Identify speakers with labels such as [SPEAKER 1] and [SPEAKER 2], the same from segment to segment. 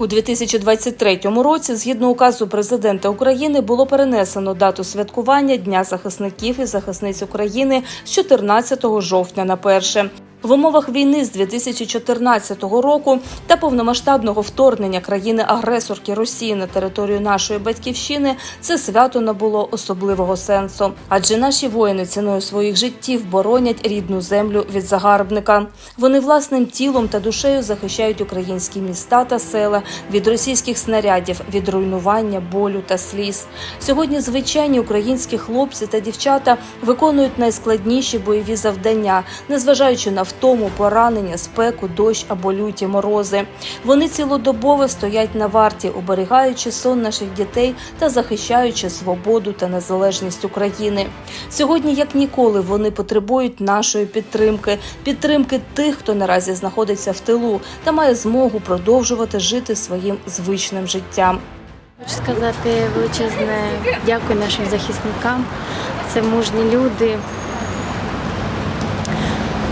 [SPEAKER 1] У 2023 році, згідно указу президента України, було перенесено дату святкування Дня захисників і захисниць України з 14 жовтня на 1. В умовах війни з 2014 року та повномасштабного вторгнення країни-агресорки Росії на територію нашої батьківщини це свято набуло особливого сенсу, адже наші воїни ціною своїх життів боронять рідну землю від загарбника. Вони власним тілом та душею захищають українські міста та села від російських снарядів, від руйнування, болю та сліз. Сьогодні звичайні українські хлопці та дівчата виконують найскладніші бойові завдання, незважаючи на втому, поранення, спеку, дощ або люті морози. Вони цілодобово стоять на варті, оберігаючи сон наших дітей та захищаючи свободу та незалежність України. Сьогодні, як ніколи, вони потребують нашої підтримки, підтримки тих, хто наразі знаходиться в тилу та має змогу продовжувати жити своїм звичним життям.
[SPEAKER 2] Хочу сказати величезне дякую нашим захисникам. Це мужні люди.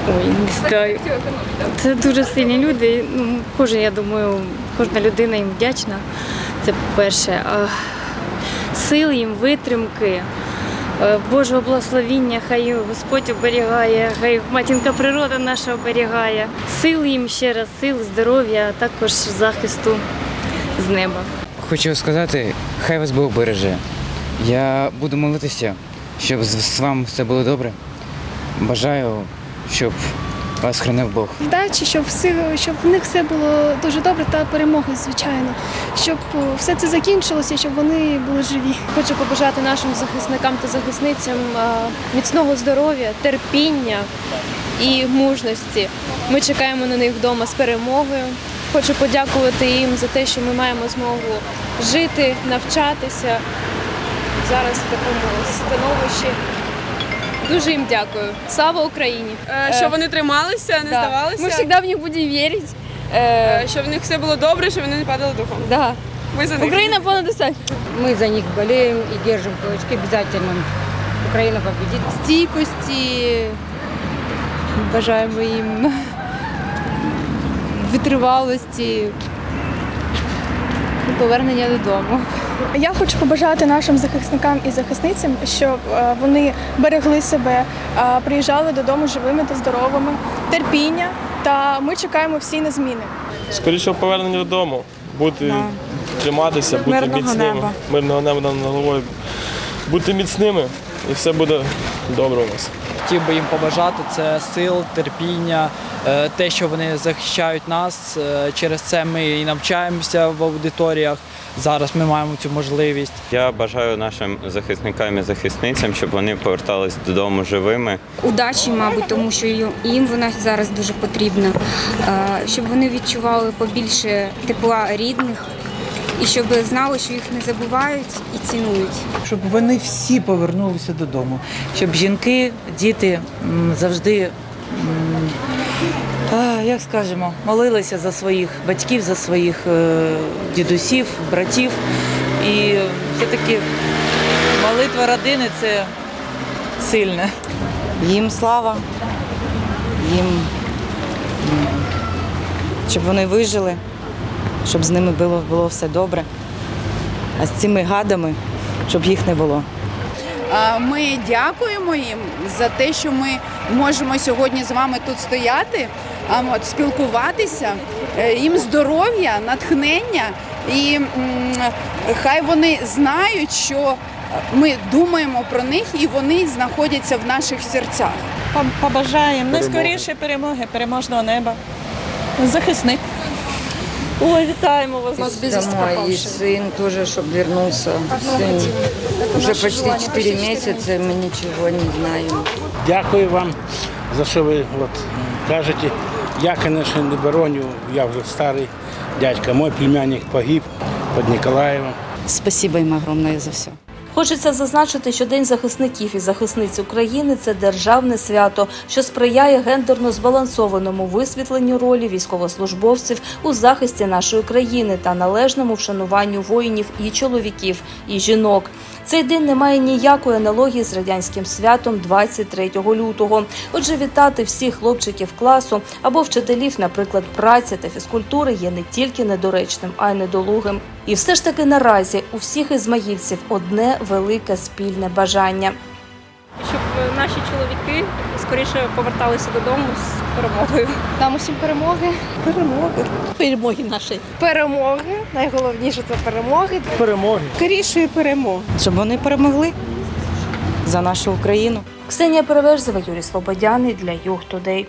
[SPEAKER 2] Ой, не знаю. Це дуже сильні люди. Ну, кожен, я думаю, кожна людина їм вдячна. Це по-перше. Сил їм, витримки, е, Божого благословіння, хай Господь оберігає, хай матінка природа наша оберігає. Сил їм ще раз, сил, здоров'я, а також захисту з неба.
[SPEAKER 3] Хочу сказати, хай вас Бог береже. Я буду молитися, щоб з вами все було добре. Бажаю, щоб вас хранив Бог.
[SPEAKER 4] вдачі, щоб все, щоб в них все було дуже добре та перемоги, звичайно, щоб все це закінчилося, щоб вони були живі.
[SPEAKER 5] Хочу побажати нашим захисникам та захисницям міцного здоров'я, терпіння і мужності. Ми чекаємо на них вдома з перемогою. Хочу подякувати їм за те, що ми маємо змогу жити, навчатися зараз в такому становищі. Дуже їм дякую. Слава Україні!
[SPEAKER 6] Е, Щоб вони трималися, не
[SPEAKER 5] Да.
[SPEAKER 6] здавалися.
[SPEAKER 5] Ми завжди в них будемо вірити.
[SPEAKER 6] Е, Щоб в них все було добре, щоб вони не падали духом.
[SPEAKER 5] Да.
[SPEAKER 6] Ми за них.
[SPEAKER 5] Україна понад усе.
[SPEAKER 7] Мы за них болеем и держим кулачки обязательно. Украина победит.
[SPEAKER 8] стійкості, бажаємо їм витривалості, повернення додому.
[SPEAKER 4] Я хочу побажати нашим захисникам і захисницям, щоб е, вони берегли себе, е, приїжджали додому живими та здоровими, терпіння. Та ми чекаємо всі на зміни.
[SPEAKER 9] Скоріше повернення додому, бути, триматися, бути
[SPEAKER 10] Мирного
[SPEAKER 9] міцними.
[SPEAKER 10] неба.
[SPEAKER 9] Мирного неба над головою. Бути міцними і все буде добре у нас.
[SPEAKER 11] Хотів би їм побажати це сил, терпіння, е, те, що вони захищають нас. Е, Через це ми і навчаємося в аудиторіях. Зараз ми маємо цю можливість.
[SPEAKER 12] Я бажаю нашим захисникам і захисницям, щоб вони повертались додому живими.
[SPEAKER 10] удачі, мабуть, тому що їм- вона зараз дуже потрібна, Е, щоб вони відчували побільше тепла рідних і щоб знали, що їх не забувають і цінують.
[SPEAKER 13] щоб вони всі повернулися додому, щоб жінки, діти завжди, як скажемо, молилися за своїх батьків, за своїх е, дідусів, братів. І все-таки молитва родини це сильне.
[SPEAKER 7] Їм слава, їм, щоб вони вижили, щоб з ними було, було все добре. А з цими гадами, щоб їх не було.
[SPEAKER 8] Ми дякуємо їм за те, що ми можемо сьогодні з вами тут стояти, спілкуватися. Е, Їм здоров'я, натхнення, і хай вони знають, що ми думаємо про них і вони знаходяться в наших серцях.
[SPEAKER 13] Побажаємо
[SPEAKER 9] найскоріше
[SPEAKER 13] перемоги, переможного неба. Захисник.
[SPEAKER 5] Ой, вітаємо вас.
[SPEAKER 7] Домой. И сын тоже, чтобы вернулся. Сын уже почти 4 месяца, мы ничего не знаем.
[SPEAKER 9] Дякую вам за що ви от, кажете. Я, звісно, не бороню, я вже старий дядька. Мой племянник погиб під Ніколаєвом.
[SPEAKER 7] Спасибо им огромное за все.
[SPEAKER 1] Хочеться зазначити, що День захисників і захисниць України це державне свято, що сприяє гендерно збалансованому висвітленню ролі військовослужбовців у захисті нашої країни та належному вшануванню воїнів і чоловіків, і жінок. Цей день не має ніякої аналогії з радянським святом 23 лютого. Отже, вітати всіх хлопчиків класу або вчителів, наприклад, праці та фізкультури, є не тільки недоречним, а й недолугим. І все ж таки наразі у всіх ізмаїльців одне велике спільне бажання.
[SPEAKER 14] щоб наші чоловіки скоріше поверталися додому з перемогою.
[SPEAKER 5] Нам усім перемоги.
[SPEAKER 14] Перемоги. Перемоги наші.
[SPEAKER 5] Перемоги. Найголовніше це перемоги.
[SPEAKER 9] Перемоги.
[SPEAKER 14] Скорішої перемоги.
[SPEAKER 7] Щоб вони перемогли за нашу Україну.
[SPEAKER 1] Ксенія Переверзева, Юрій Слободяний для Юг Тудей.